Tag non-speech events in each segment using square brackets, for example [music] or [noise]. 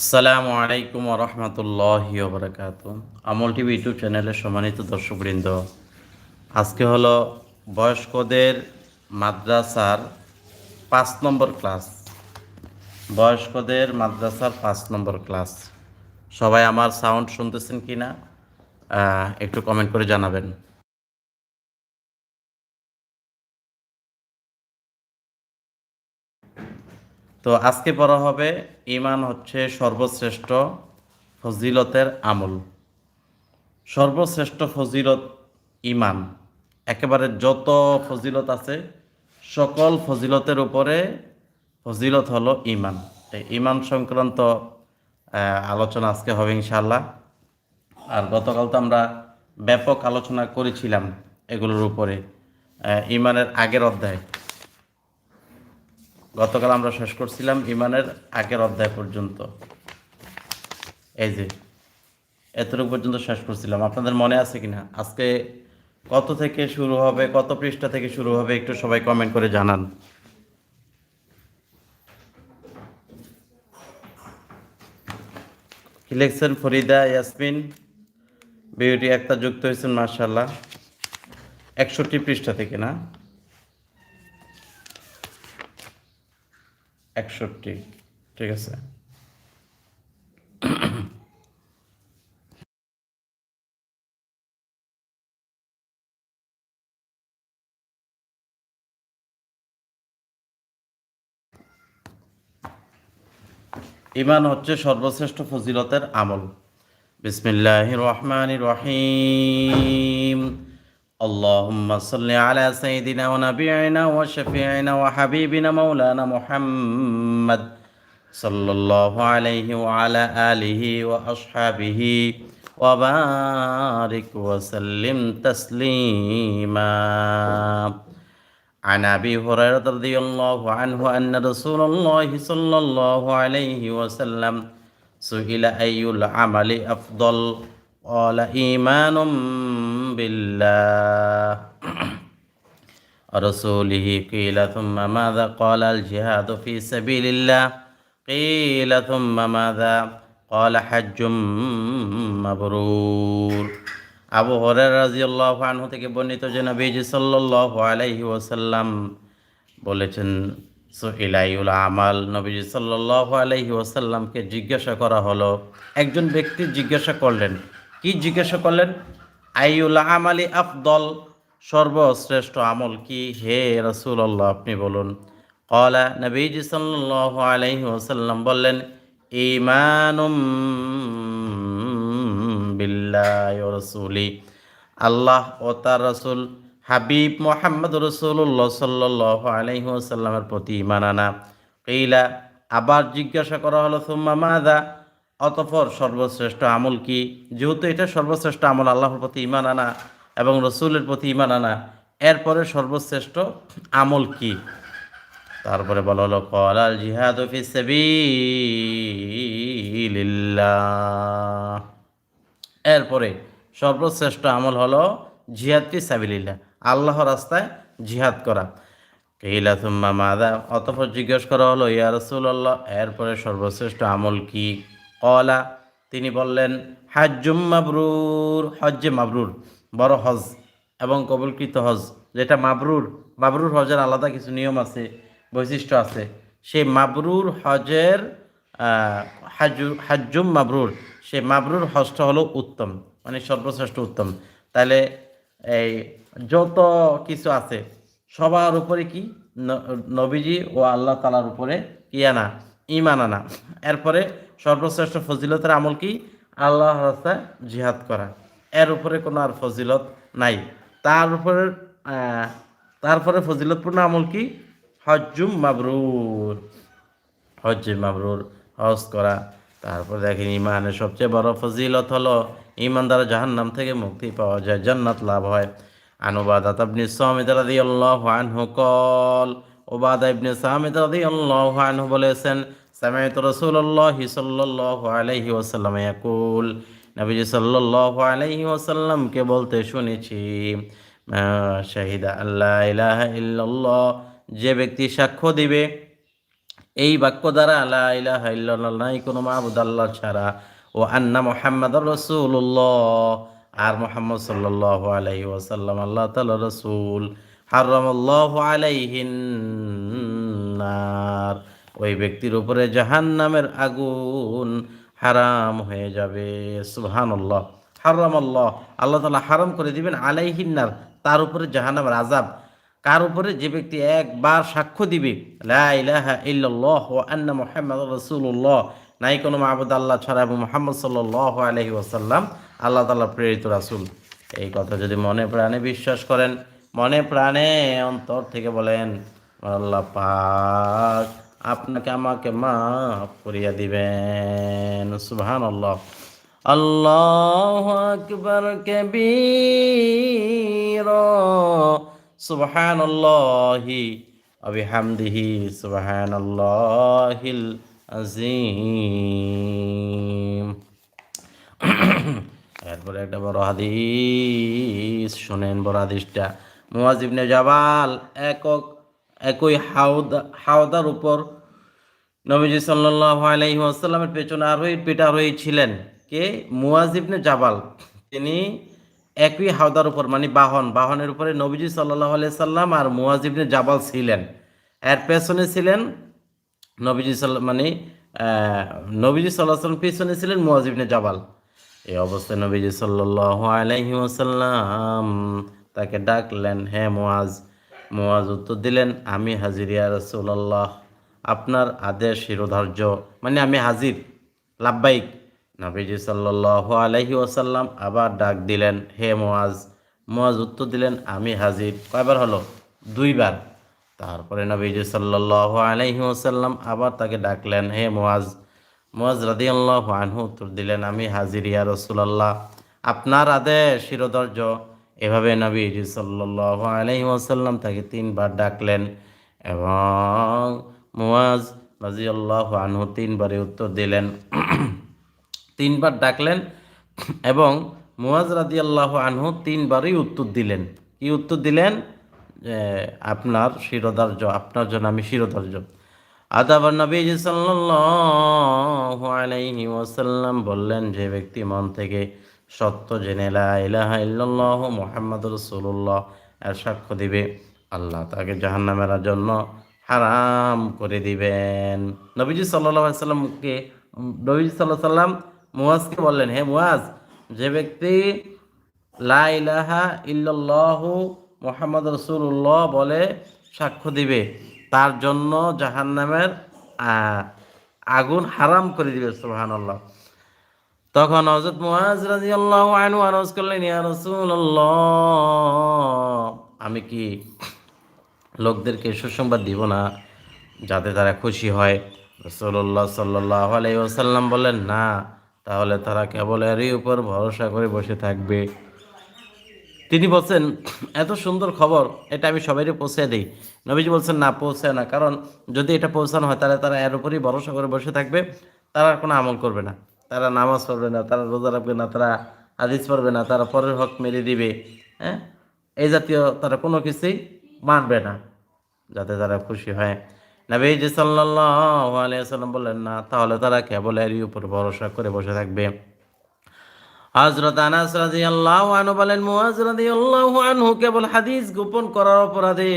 আসসালামু আলাইকুম রহমতুল্লাহ বরকাত আমল টিভি ইউটিউব চ্যানেলের সম্মানিত দর্শকবৃন্দ, আজকে হলো বয়স্কদের মাদ্রাসার পাঁচ নম্বর ক্লাস। বয়স্কদের মাদ্রাসার পাঁচ নম্বর ক্লাস। সবাই আমার সাউন্ড শুনতেছেন কি না একটু কমেন্ট করে জানাবেন। তো আজকে পড়া হবে ইমান হচ্ছে সর্বশ্রেষ্ঠ ফজিলতের আমল। সর্বশ্রেষ্ঠ ফজিলত ইমান একেবারে যত ফজিলত আছে, সকল ফজিলতের উপরে ফজিলত হলো ইমান ইমান সংক্রান্ত আলোচনা আজকে হবে ইনশাল্লাহ আর গতকাল তো আমরা ব্যাপক আলোচনা করেছিলাম এগুলোর উপরে ইমানের আগের অধ্যায়। গতকাল আমরা শেষ করছিলাম ইমানের আগের অধ্যায় পর্যন্ত। এই যে, এতটুকু পর্যন্ত শেষ করছিলাম। আপনাদের মনে আছে কিনা? আজকে কত থেকে শুরু হবে, কত পৃষ্ঠা থেকে শুরু হবে, একটু সবাই কমেন্ট করে জানান। কি লিখছেন? ফরিদা, ইয়াসমিন, বিউটি একটা যুক্ত হয়েছেন মার্শাল্লাহ একষট্টি পৃষ্ঠা থেকে, না? একষট্টি ঠিক আছে? ইমান হচ্ছে সর্বশ্রেষ্ঠ ফজিলতের আমল। বিসমিল্লাহ রহমান রহিম। اللهم صل على سيدنا ونبينا وشفيعنا وحبيبنا مولانا محمد صلى الله عليه وعلى آله وأصحابه وبارك وسلم تسليما. عن أبي هريرة رضي الله عنه أن رسول الله صلى الله عليه وسلم سئل أي العمل أفضل؟ قال إيمان بالله ورسوله قيل ثم ماذا قال الجهاد في سبيل الله قيل ثم ماذا قال حج مبرور আবু হরের রাজিউল্লাহ আনহু থেকে বর্ণিত যে নবীজি সাল্লাল্লাহু আলাইহি ওয়াসাল্লাম বলেছেন সুইলাইউল আমাল নবীজি সাল্লাল্লাহু আলাইহি ওয়াসাল্লামকে জিজ্ঞাসা করা হলো একজন ব্যক্তি জিজ্ঞাসা করলেন কি জিজ্ঞাসা করলেন আইউল আমালি আফদল, সর্বশ্রেষ্ঠ আমল কি? হে রাসূলুল্লাহ, আপনি বলুন। কলা নবীজি সাল্লাল্লাহু আলাইহি ওয়াসাল্লাম বললেন ইমানুম বিল্লাহ রসুলি। আল্লাহ ও তার রসুল হাবিব মোহাম্মদ রসুল্লাহ সাল্লাহ আলহিহাসাল্লামের প্রতি ইমান আনা। কেইলা আবার জিজ্ঞাসা করা হলো, সুম্মা মাদা অতপর সর্বশ্রেষ্ঠ আমল কি? যেহেতু এটা সর্বশ্রেষ্ঠ আমল, আল্লাহর প্রতি ইমান আনা এবং রসুলের প্রতি ইমান আনা, এরপরে সর্বশ্রেষ্ঠ আমল কি? তারপরে বলা হলো, কলাল জিহাদ এরপরে সর্বশ্রেষ্ঠ আমল হলো জিহাদ ফি সাবিলিল্লাহ আল্লাহ রাস্তায় জিহাদ করা। কেইলা তুম্মা মাদা, অতপর জিজ্ঞেস করা হলো, ইয়া রসুল্লাহ এরপরে সর্বশ্রেষ্ঠ আমল কি? কলা তিনি বললেন, হাজ্জুম মাবরুর, হজ্জে মাবরুর, বড় হজ এবং কবুলকৃত হজ যেটা মাবরুর মাবরুর হজের আলাদা কিছু নিয়ম আছে, বৈশিষ্ট্য আছে। সেই মাবরুর হজের হাজ্জুম মাবরুর, সে মাবরুর হজটা হলো উত্তম মানে সর্বশ্রেষ্ঠ উত্তম। তাহলে এই যত কিছু আছে, সবার উপরে কি? নবীজি ও আল্লাহ তালার উপরে কি আনা? ইমান আনা। এরপরে সর্বশ্রেষ্ঠ ফজিলতের আমল কি? আল্লাহ রাস্তায় জিহাদ করা। এর উপরে কোনো আর ফজিলত নাই। তার উপরে তারপরে ফজিলতপূর্ণ আমল কি? হজ্জুম মাবরুর। হজ্জে মাবরুর, হজ করা। তারপর দেখেন, ইমানের সবচেয়ে বড় ফজিলত হলো, ইমান দ্বারা জাহান্নাম থেকে মুক্তি পাওয়া যায়, জান্নাত লাভ হয়। আনুবাদাত আপনি সামিদ রাদিয়াল্লাহু আনহু কল ওবাদা ইবনে সামিদ রাদিয়াল্লাহু আনহু বলেছেন সামিআতু রাসূলুল্লাহি সাল্লাল্লাহু আলাইহি ওয়াসাল্লাম ইয়াকুল নবীজি সাল্লাল্লাহু আলাইহি ওয়াসাল্লামকে বলতে শুনেছি শাহিদা আল্লাহ ইলাহা ইল্লাল্লাহ যে ব্যক্তি সাক্ষ্য দিবে, এই বাক্য দ্বারা আলা ইলাহা ইল্লাল্লাহ নাই, কোনো মাহবুদ আল্লাহ ছাড়া। ও আন্না মোহাম্মদ রসুল্লাহ আর মোহাম্মদ সাল্লাহ আলাইহি ওয়াসাল্লাম, আল্লাহ তাআলা রসুল হারামাল্লাহু আলাইহিন নার ওই ব্যক্তির উপরে জাহান্নামের আগুন হারাম হয়ে যাবে। সুবহানাল্লাহ। হারামাল্লাহ। আল্লাহ তাআলা হারাম করে দিবেন আলাইহিন নার, তার উপরে জাহান্নামের আজাব কার উপরে? যে ব্যক্তি একবার সাক্ষ্য দিবে আন্না মুহাম্মাদুর রাসূলুল্লাহ। নাই কোনো মাহবুদ আল্লাহ ছাড়া এবং মুহাম্মদ সাল্লাল্লাহু আলাইহি ওয়াসাল্লাম, আল্লাহ তাআলা প্রেরিত রাসূল। এই কথা যদি মনে প্রাণে বিশ্বাস করেন, মনে প্রাণে অন্তর থেকে বলেন, আল্লাহ পাক আপনাকে আমাকে মাফ করিয়া দিবেন। সুহান আল্লাহ আল্লাহ আকবর কবির। সুবহান আল্লাহি অবিহামদিহি সুবহান আল্লাহিল আজিম এরপর একটা বড় হাদিস, শুনেন বড় হাদিসটা। মুওয়াজিবনে জাবাল একক, একই হাওদা, হাওদার উপর নবীজি সাল্লাল্লাহু আলাইহি ওয়াসাল্লামের পেছনে আরোহী পিঠা আরোহী ছিলেন কে? মুয়াজ ইবনে জাবাল। তিনি একই হাওদার উপর মানে বাহন, বাহনের উপরে নবীজি সাল্লাহ সাল্লাম আর মুয়াজ ইবনে জাবাল ছিলেন। এর পেছনে ছিলেন নবীজি সাল্লাম মানে নবীজি সাল্লাহ সাল্লাম পেছনে ছিলেন মুয়াজ ইবনে জাবাল। এই অবস্থায় নবীজি সাল্লাহ আলাইহি ওয়াসাল্লাম তাকে ডাকলেন, হে মুয়াজ মুয়াজ উত্তর দিলেন, আমি হাজির ইয়া রাসূলুল্লাহ। আপনার আদেশ, শিরোধার্য। মানে আমি হাজির লাব্বাইক নবীজি সাল্লাল্লাহু আলাইহি ওয়াসাল্লাম আবার ডাক দিলেন, হে মুয়াজ মুয়াজ উত্তর দিলেন, আমি হাজির। কয়বার হলো? দুইবার। তারপরে নবীজি সাল্লাল্লাহু আলাইহি ওয়াসাল্লাম আবার তাকে ডাকলেন, হে মুয়াজ মুয়াজ রাদিয়াল্লাহু আনহু উত্তর দিলেন, আমি হাজির ইয়া রাসূলুল্লাহ। আপনার আদেশ, শিরোধার্য। এভাবে নবীজি সাল্লাল্লাহু আলাইহি ওয়াসাল্লাম তাকে তিনবার ডাকলেন এবং মুয়াজ আল্লাহ আনহু তিনবারে উত্তর দিলেন। [clears throat] তিনবার ডাকলেন এবং মুয়াজ আল্লাহ আনহু তিনবারই উত্তর দিলেন। কি উত্তর দিলেন? আপনার শিরোধার্য আপনার জন্য আমি শিরোধার্য আদাবার নবীজি সাল্লাল্লাহু আলাইহি ওয়াসাল্লাম বললেন, যে ব্যক্তি মন থেকে সত্য জেনে মুহাম্মাদুর রাসূলুল্লাহ, এর সাক্ষ্য দিবে আল্লাহ, তাকে জাহান্নামের জন্য হারাম করে দিবেন। নবীজি আলাইহি সাল্লামকে, নবীজি আলাইহি সাল্লাম মুয়াজকে বললেন, হে মুয়াজ যে ব্যক্তি লা ইলাহা মোহাম্মদ রাসূলুল্লাহ বলে সাক্ষ্য দিবে, তার জন্য জাহান্নামের আগুন হারাম করে দিবে, সুবহানাল্লাহ। তখন হযরত মুআজ আল্লাহ আনহু আরজ করলেন, ইয়া রাসূলুল্লাহ, আমি কি লোকদেরকে সুসংবাদ দিব না, যাতে তারা খুশি হয়। রসল্লাহ সাল্লাহ আলাইসাল্লাম বলেন না, তাহলে তারা কেবল এরই উপর ভরসা করে বসে থাকবে। তিনি বলছেন, এত সুন্দর খবর, এটা আমি সবাইকে পৌঁছে দিই। নবীজি বলছেন, না, পৌঁছে না, কারণ যদি এটা পৌঁছানো হয়, তাহলে তারা এর উপরই ভরসা করে বসে থাকবে। তারা কোনো আমল করবে না। তারা নামাজ পড়বে না, তারা রোজা রাখবে না, তারা হাদিস পড়বে না, তারা পরের হক মেরে দিবে। হ্যাঁ? এই জাতীয় তারা কোনো কিছুই মানবে না। যাতে তারা খুশি হয়। নবীজি সাল্লাল্লাহু আলাইহি সাল্লাম বললেন, না, তাহলে তারা কেবল এরই উপর ভরসা করে বসে থাকবে। হযরত আনাস রাদিয়াল্লাহু আনহু বলেন, মুআজ রাদিয়াল্লাহু আনহু কেবল হাদিস গোপন করার অপরাধে।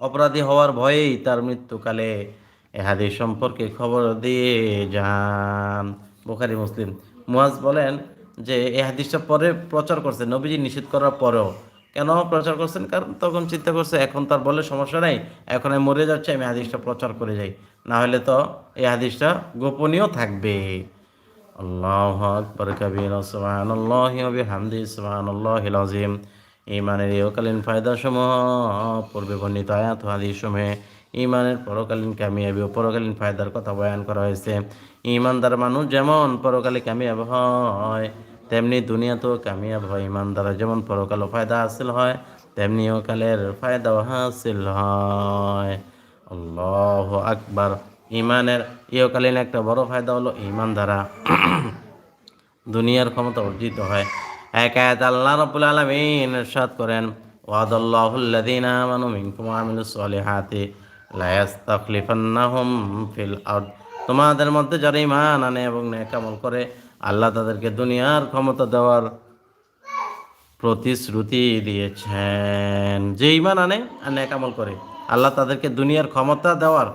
অপরাধী হওয়ার ভয়েই তার মৃত্যুকালে এ হাদিস সম্পর্কে খবর দিয়ে যান। বুখারী, মুসলিম। মুআজ বলেন যে এই হাদিসটা পরে প্রচার করছে। নবীজি নিষেধ করার পরেও কেন প্রচার করছেন? কারণ তখন চিন্তা করছে, এখন তার বলে সমস্যা নেই, এখন আমি মরে যাচ্ছে, আমি হাদিসটা প্রচার করে যাই। না হলে তো এই হাদিসটা গোপনীয় থাকবে। আল্লাহ আকবর কবির, সুবহানাল্লাহ ওয়া বিহামদিহি সুবহানাল্লাহিল আযীম। ইমানের ইহকালীন ফায়দাসমূহ, পূর্বে বর্ণিত আয়াত ও হাদিসসমূহে ইমানের পরকালীন কামিয়াবি ও পরকালীন ফায়দার কথা বয়ান করা হয়েছে। ইমানদার মানুষ যেমন পরকালে কামিয়াব হয় তেমনি দুনিয়াতেও কামিয়াব হয় ইমানদার। যেমন পরকাল ফায়দা হাসিল হয় তেমনি ইহকালের ফায়দাও হাসিল হয়। আল্লাহ আকবার। ইমানের ইহকালীন একটা বড় ফায়দা হলো ইমান দ্বারা দুনিয়ার ক্ষমতা অর্জিত হয়। এক আয়াত আল্লাহ রাব্বুল আলামিন ইরশাদ করেন ওয়াদাল্লাহুল্লাযীনা আমানু মিনকুম ওয়া আমিলুস সলিহাতি লায়াস্তাখলিফান্নাহুম ফিল আরদ। তোমাদের মধ্যে যারা ইমান আনে এবং নেক আমল করে আল্লাহ তাদেরকে দুনিয়ার ক্ষমতা দেওয়ার প্রতিশ্রুতি দিয়েছেন। যে ইমান আনে আর নেক করে, আল্লাহ তাদেরকে দুনিয়ার ক্ষমতা দেওয়ার,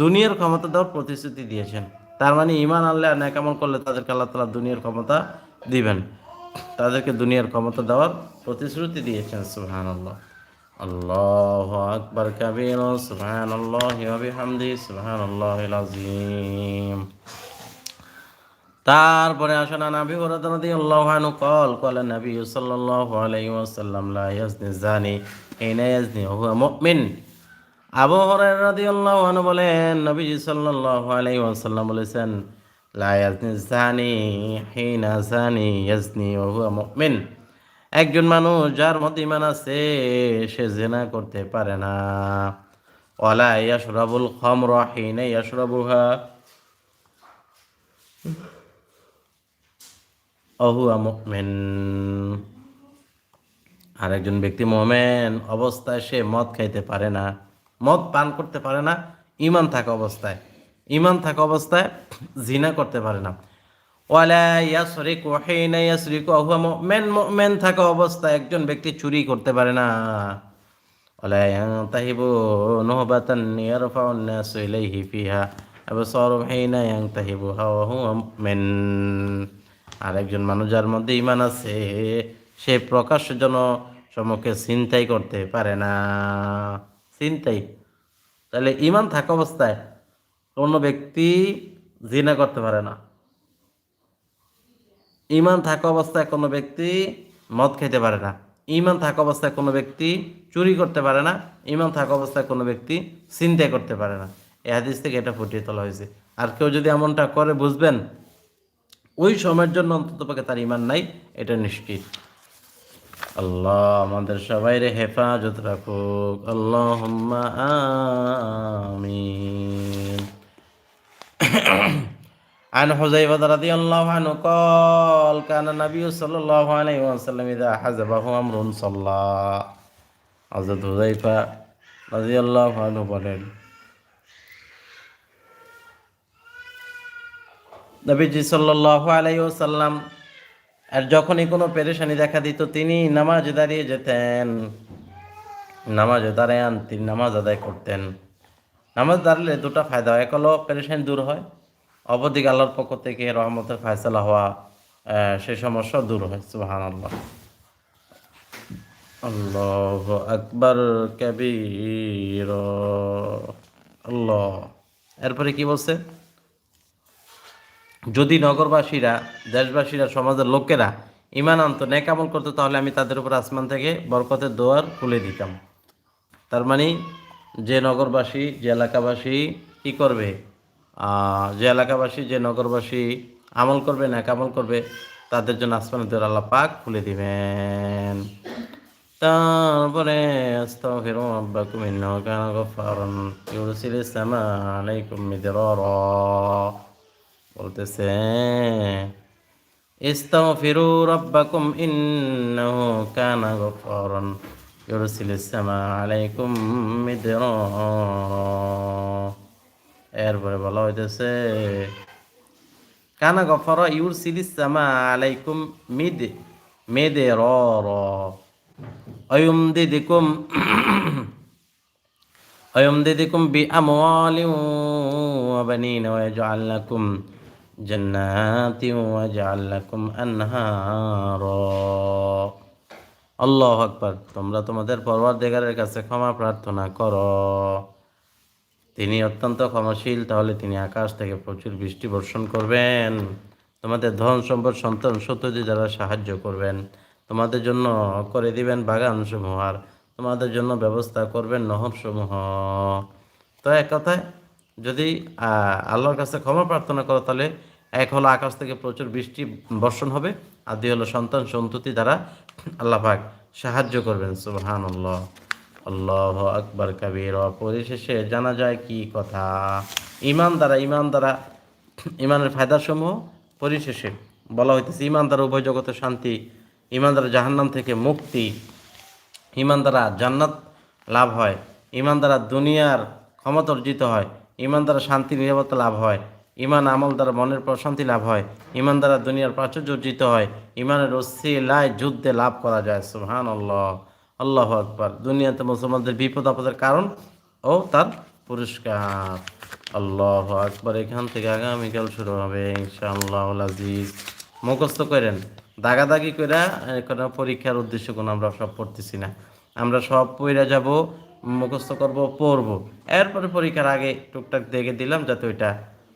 দুনিয়ার ক্ষমতা দেওয়ার প্রতিশ্রুতি দিয়েছেন। তার মানে ইমান আনলে আর নেক আমল করলে তাদেরকে আল্লাহ তালা দুনিয়ার ক্ষমতা দিবেন। তাদেরকে দুনিয়ার ক্ষমতা দেওয়ার প্রতিশ্রুতি দিয়েছেন সুহান আল্লাহ আল্লাহ আকবর কবির সুহান আল্লাহ হামদি সুহান আল্লাহ তারপরে আসেন নাবি হরাদি আল্লাহানু কল, কলে নবী সাল্লাহ আলাইহি ওয়াসাল্লাম, লা ইয়াজনি জানি ইনা ইয়াজনি, হুয়া মুমিন। আবু হরাইরা রাদিয়াল্লাহু আনহু বলেন, নবী সাল্লাল্লাহু আলাইহি ওয়াসাল্লাম বলেছেন, লা ইয়াজনি জানি হিনা জানি ইয়াজনি ওয়া হুয়া মুমিন। একজন মানুষ যার মধ্যে ইমান আছে, সে জেনা করতে পারে না। ওয়ালা ইয়াশরাবুল খামরা হিনা ইয়াশরাবুহা। অহুয়া মুমিন আর একজন ব্যক্তি মোমেন অবস্থায় সে মদ খাইতে পারে না মদ পান করতে পারে না ইমান থাকা অবস্থায় ইমান থাকা অবস্থায় জিনা করতে পারে না ওয়ালা ইয়াসরিকু হিনা ইয়াসরিকু হুয়া মুমিন মুমিন থাকা অবস্থায় একজন ব্যক্তি চুরি করতে পারে না ওয়ালা ইয়ানতাহিবু নুহবাতান ইয়ারফাউ الناس ইলাইহি ফিহা আবসারুম হিনা ইয়ানতাহিবু ওয়া হুয়া মুমিন আর একজন মানুষ যার মধ্যে ইমান আছে, সে প্রকাশ্য জন সম্মুখে চিন্তাই করতে পারে না। চিন্তাই তাহলে ইমান থাকা অবস্থায় কোনো ব্যক্তি জিনা করতে পারে না। ইমান থাকা অবস্থায় কোনো ব্যক্তি মদ খেতে পারে না। ইমান থাকা অবস্থায় কোনো ব্যক্তি চুরি করতে পারে না। ইমান থাকা অবস্থায় কোনো ব্যক্তি চিন্তাই করতে পারে না। এই হাদিস থেকে এটা ফুটিয়ে তোলা হয়েছে। আর কেউ যদি এমনটা করে, বুঝবেন ওই সময়ের জন্য অন্তত পক্ষে তার ইমান নাই এটা নিশ্চিত আল্লাহ আমাদের সবাই রে হেফাজত রাখুক আল্লাহ আমিন عن حذيفة رضي الله عنه قال كان النبي صلى الله عليه وسلم إذا حزبه أمر صلى حضرت حذيفة رضي الله عنه বলেন নবীজি সাল্লাহ আলাইসাল্লাম আর যখনই কোনো পেরেশানি দেখা দিত, তিনি নামাজ দাঁড়িয়ে যেতেন। নামাজে দাঁড়ান তিনি নামাজ আদায় করতেন। নামাজ দাঁড়ালে দুটো ফায়দা হয়। এক হলো পেরেশানি দূর হয়। অবধিক আল্লাহর পক্ষ থেকে রহমতের ফায়সালা হওয়া সেই সমস্যা দূর হয়। সুবাহান আল্লাহ আল্লাহ আকবর কবির। আল্লাহ। এরপরে কি বলছে? যদি নগরবাসীরা, দেশবাসীরা, সমাজের লোকেরা ইমান আনত নেকামল করতো, তাহলে আমি তাদের উপর আসমান থেকে বরকতের দোয়ার খুলে দিতাম। তার মানে যে নগরবাসী, যে এলাকাবাসী কি করবে? যে এলাকাবাসী, যে নগরবাসী আমল করবে নেকামল করবে, তাদের জন্য আসমানের দোয়ার আল্লাহ পাক খুলে দিবেন। তারপরে আস্তাগফিরু রাব্বাকুম ইন্নাহু আলাইকুম বলতেছে ইস্তাগফিরু রাব্বাকুম ইন্নাহু কানা গফারান ইউরসিলিস সামা আলাইকুম মিদরারা এরপরে বলা হইতেছে কানা গফারা ইউরসিলিস সামা আলাইকুম মিদ মিদরারা অয়ুমদিদিকুম অয়ুমদিদিকুম বিআমওয়ালিন ওয়া বানিন ওয়া ইয়াজআল লাকুম جنات ويجعل لكم أنهارا আল্লাহ আকবার তোমরা তোমাদের পরওয়ারদিগারের কাছে ক্ষমা প্রার্থনা করো তিনি অত্যন্ত ক্ষমাশীল তাহলে তিনি আকাশ থেকে প্রচুর বৃষ্টি বর্ষণ করবেন তোমাদের ধন সম্পদ সন্তান সত্যদি দ্বারা সাহায্য করবেন তোমাদের জন্য করে দিবেন বাগান সমূহ আর তোমাদের জন্য ব্যবস্থা করবেন নহর সমূহ তো এক কথায় যদি আল্লাহর কাছে ক্ষমা প্রার্থনা করো, তাহলে এক হলো আকাশ থেকে প্রচুর বৃষ্টি বর্ষণ হবে, আর দুই হলো সন্তান সন্ততি দ্বারা আল্লাহ সাহায্য করবেন সুবহান আল্লাহ আল্লাহ আকবর কবির পরিশেষে জানা যায় কি কথা? ইমান দ্বারা ইমান দ্বারা ইমানের ফায়দাসমূহ পরিশেষে বলা হইতেছে ইমান দ্বারা উভয় জগতের শান্তি ইমান দ্বারা জাহান্নাম থেকে মুক্তি ইমান দ্বারা জান্নাত লাভ হয় ইমান দ্বারা দুনিয়ার ক্ষমতা অর্জিত হয় ইমান দ্বারা শান্তি, নিরাপত্তা লাভ হয়। ইমান আমল দ্বারা মনের প্রশান্তি লাভ হয়। ইমান দ্বারা দুনিয়ার প্রাচুর্য অর্জিত হয়। ইমানের অসিলায় যুদ্ধে লাভ করা যায়। সুহান আল্লাহ আল্লাহ আকবার। দুনিয়াতে মুসলমানদের বিপদ, আপদের কারণ ও তার পুরস্কার। আল্লাহ আকবার। এখান থেকে আগামীকাল শুরু হবে ইনশাআল্লাহ মুখস্থ করেন। দাগাদাগি করে পরীক্ষার উদ্দেশ্য কোনো আমরা সব পড়তেছি না। আমরা সব পইরা যাব। মুখস্থ করব, পড়ব। এরপরে পরীক্ষার আগে টুকটাক দেখে দিলাম যাতে ওইটা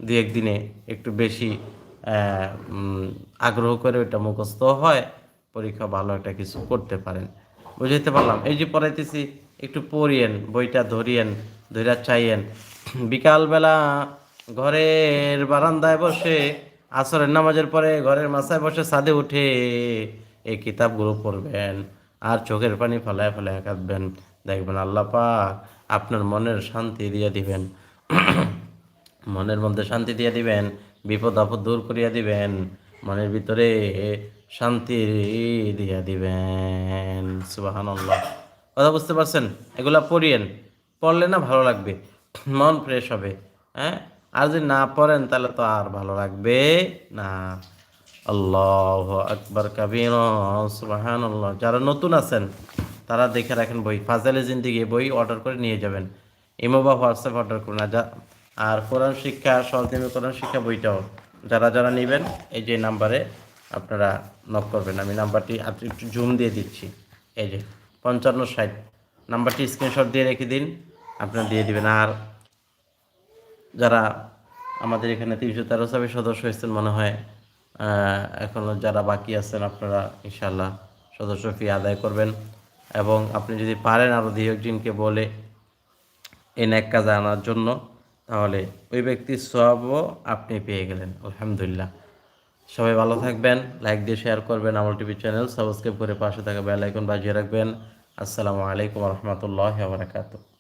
দু একদিনে একটু বেশি আগ্রহ করে ওইটা মুখস্থ হয়, পরীক্ষা ভালো একটা কিছু করতে পারেন। বুঝাইতে পারলাম? এই যে পড়াইতেছি, একটু পড়িয়েন, বইটা ধরিয়েন ধরিয়া চাইয়েন। বিকালবেলা ঘরের বারান্দায় বসে, আসরের নামাজের পরে ঘরের মাথায় বসে ছাদে উঠে এই কিতাবগুলো পড়বেন, আর চোখের পানি ফেলায় ফেলায় কাঁদবেন। দেখবেন আল্লাহ পাক আপনার মনের শান্তি দিয়ে দিবেন। মনের মধ্যে শান্তি দিয়ে দিবেন, বিপদ আপদ দূর করিয়া দিবেন, মনের ভিতরে শান্তি দিয়া দিবেন। সুবাহান কথা বুঝতে পারছেন? এগুলা পড়িয়েন। পড়লে না ভালো লাগবে? মন ফ্রেশ হবে। হ্যাঁ? আর যদি না পড়েন, তাহলে তো আর ভালো লাগবে না। আল্লাহ আকবর কাবির। সুবাহান যারা নতুন আছেন তারা দেখে রাখেন বই। ফাজালে জিন্দিগি বই অর্ডার করে নিয়ে যাবেন। ইমো বা হোয়াটসঅ্যাপ অর্ডার করুন। আর যা, আর কোরআন শিক্ষা সহজদিনের কোরআন শিক্ষা বইটাও যারা যারা নেবেন, এই যে নাম্বারে আপনারা নক করবেন। আমি নাম্বারটি একটু জুম দিয়ে দিচ্ছি। এই যে পঞ্চান্ন ষাট। নাম্বারটি স্ক্রিনশট দিয়ে রেখে দিন। আপনারা দিয়ে দিবেন। আর যারা আমাদের এখানে তিনশো তেরো সাবের সদস্য হয়েছেন মনে হয় এখনও যারা বাকি আছেন আপনারা ইনশাল্লাহ সদস্য ফি আদায় করবেন। এবং আপনি যদি পারেন আরও দুই একজনকে বলে এই ন্যাক কাজ আনার জন্য, তাহলে ওই ব্যক্তির সবও আপনি পেয়ে গেলেন। আলহামদুলিল্লাহ। সবাই ভালো থাকবেন, লাইক দিয়ে শেয়ার করবেন আমার টিভি চ্যানেল, সাবস্ক্রাইব করে পাশে থাকা বেল আইকন বাজিয়ে রাখবেন। আসসালামু আলাইকুম রহমতুল্লাহ বারাকাতুহ।